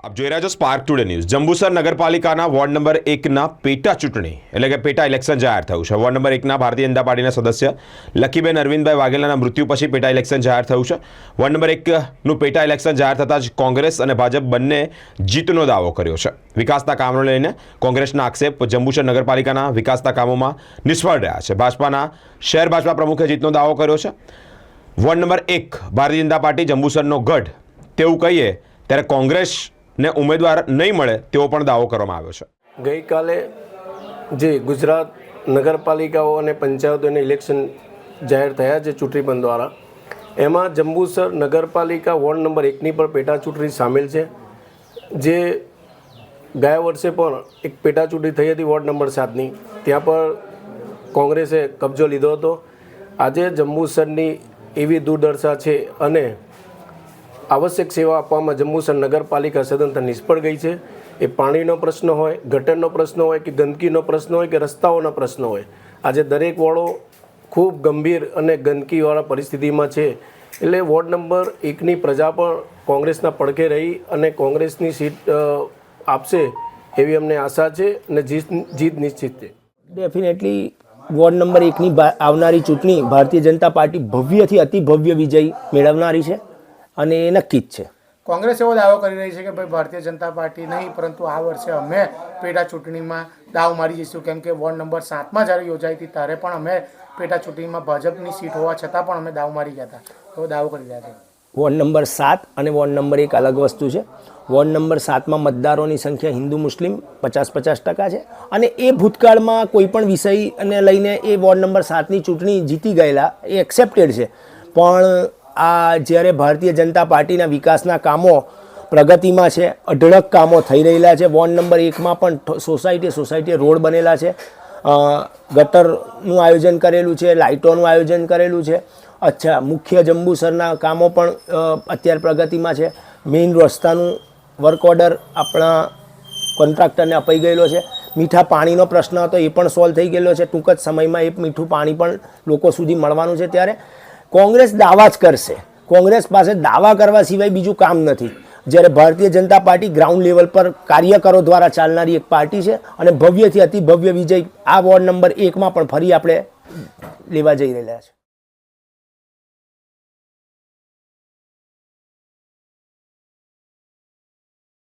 આપ જોઈ રહ્યા છો સ્પાર્ક ટુડે ન્યૂઝ જંબુસર નગરપાલિકાના વોર્ડ નંબર એકના પેટા ચૂંટણી, એટલે કે પેટા ઇલેક્શન જાહેર થયું છે. વોર્ડ નંબર એકના ભારતીય જનતા પાર્ટીના સદસ્ય લખીબેન અરવિંદભાઈ વાઘેલાના મૃત્યુ પછી પેટા ઇલેક્શન જાહેર થયું છે. વોર્ડ નંબર એકનું પેટા ઇલેક્શન જાહેર થતાં જ કોંગ્રેસ અને ભાજપ બંને જીતનો દાવો કર્યો છે. વિકાસના કામો લઈને કોંગ્રેસના આક્ષેપ જંબુસર નગરપાલિકાના વિકાસના કામોમાં નિષ્ફળ રહ્યા છે. ભાજપાના શહેર ભાજપા પ્રમુખે જીતનો દાવો કર્યો છે. વોર્ડ નંબર એક, ભારતીય જનતા પાર્ટી જંબુસરનો ગઢ. તેવું કહીએ, ત્યારે કોંગ્રેસને ઉમેદવાર નહીં મળે તેવો પણ દાવો કરવામાં આવ્યો છે. ગઈકાલે જે ગુજરાત નગરપાલિકાઓ અને પંચાયતોને ઇલેક્શન જાહેર થયા છે ચૂંટણી પંચ દ્વારા, એમાં જંબુસર નગરપાલિકા વોર્ડ નંબર એકની પણ પેટા ચૂંટણી સામેલ છે. જે ગયા વર્ષે પણ એક પેટા ચૂંટણી થઈ હતી વોર્ડ નંબર સાતની, ત્યાં પણ કોંગ્રેસે કબજો લીધો હતો. આજે જંબુસરની એવી દુર્દશા છે અને આવશ્યક સેવા આપવામાં જંબુસર નગરપાલિકા સદંતર નિષ્ફળ ગઈ છે. એ પાણીનો પ્રશ્ન હોય, ગટરનો પ્રશ્ન હોય કે ગંદકીનો પ્રશ્ન હોય કે રસ્તાઓનો પ્રશ્ન હોય. આજે દરેક વોર્ડો ખૂબ ગંભીર અને ગંદકીવાળા પરિસ્થિતિમાં છે. એટલે વોર્ડ નંબર એકની પ્રજા પણ કોંગ્રેસના પડખે રહી અને કોંગ્રેસની સીટ આપશે એવી અમને આશા છે અને જીત જીત નિશ્ચિત છે. ડેફિનેટલી વોર્ડ નંબર એકની આવનારી ચૂંટણી ભારતીય જનતા પાર્ટી ભવ્યથી અતિ ભવ્ય વિજય મેળવનારી છે. અને એ નક્કી જ છે. કોંગ્રેસ એવો દાવો કરી રહી છે કે ભાઈ ભારતીય જનતા પાર્ટી નહીં પરંતુ આ વર્ષે અમે પેટા ચૂંટણીમાં દાવ મારી જઈશું. કેમ કે વોર્ડ નંબર સાતમાં જ્યારે યોજાઈ હતી ત્યારે પણ અમે પેટા ચૂંટણીમાં ભાજપની સીટ હોવા છતાં પણ અમે દાવ મારી ગયા હતા. એવો દાવો કરી રહ્યા છે. વોર્ડ નંબર સાત અને વોર્ડ નંબર એક અલગ વસ્તુ છે. વોર્ડ નંબર સાતમાં મતદારોની સંખ્યા હિન્દુ મુસ્લિમ પચાસ પચાસ ટકા છે. અને એ ભૂતકાળમાં કોઈ પણ વિષયને લઈને એ વોર્ડ નંબર સાતની ચૂંટણી જીતી ગયેલા એ એક્સેપ્ટેડ છે. પણ આ જ્યારે ભારતીય જનતા પાર્ટીના વિકાસના કામો પ્રગતિમાં છે, અઢળક કામો થઈ રહેલા છે, વોર્ડ નંબર એકમાં પણ સોસાયટી સોસાયટી રોડ બનેલા છે ગટરનું આયોજન કરેલું છે, લાઇટોનું આયોજન કરેલું છે, અચ્છા, મુખ્ય જંબુસરના કામો પણ અત્યારે પ્રગતિમાં છે, મેઇન રસ્તાનું વર્ક ઓર્ડર આપણા કોન્ટ્રાક્ટરને અપાઈ ગયેલો છે, મીઠા પાણીનો પ્રશ્ન હતો, એ પણ સોલ્વ થઈ ગયેલો છે, ટૂંક જ સમયમાં એ મીઠું પાણી પણ લોકો સુધી મળવાનું છે ત્યારે કોંગ્રેસ દાવા જ કરશે. કોંગ્રેસ પાસે દાવા કરવા સિવાય બીજું કામ નથી. જ્યારે Bharatiya Janata party ground level પર કાર્યકરો દ્વારા ચાલનારી એક પાર્ટી છે અને ભવ્યથી અતિ ભવ્ય વિજય આ વોર્ડ નંબર એકમાં પણ ફરી આપણે લેવા જઈ રહેલા છે